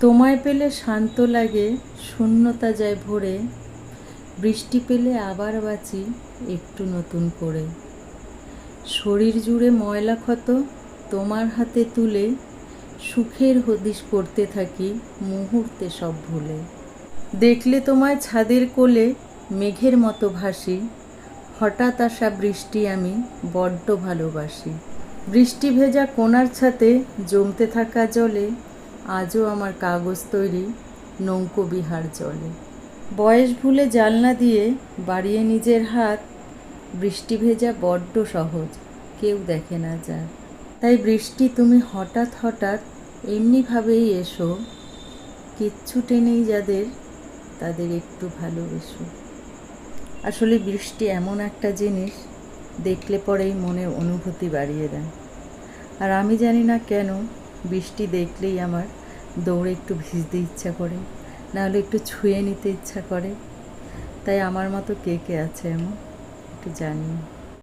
তোমায় পেলে শান্ত লাগে, শূন্যতা যায় ভরে, বৃষ্টি পেলে আবার বাঁচি একটু নতুন করে। শরীর জুড়ে ময়লা ক্ষত তোমার হাতে তুলে, সুখের হদিশ করতে থাকি মুহূর্তে সব ভুলে। দেখলে তোমায় ছাদের কোলে মেঘের মতো ভাসি, হঠাৎ আসা বৃষ্টি আমি বড্ড ভালোবাসি। বৃষ্টি ভেজা কোনার ছাতে জমতে থাকা জলে আজও আমার কাগজ তৈরি নৌকো বিহার জলে বয়স ভুলে জালনা দিয়ে বাড়িয়ে নিজের হাত, বৃষ্টি ভেজা বড্ড সহজ, কেউ দেখে না যার। তাই বৃষ্টি তুমি হঠাৎ হঠাৎ এমনিভাবেই এসো, কিচ্ছু টেনেই যাদের, তাদের একটু ভালোবেসো। আসলে বৃষ্টি এমন একটা জিনিস, দেখলে পরেই মনের অনুভূতি বাড়িয়ে দেয়। আর আমি জানি না কেন, বৃষ্টি দেখলেই আমার দৌড়ে একটু ভিজতে ইচ্ছা করে, নাহলে একটু ছুঁয়ে নিতে ইচ্ছা করে। তাই আমার মতো কে কে আছে এমন? একটু জানিও।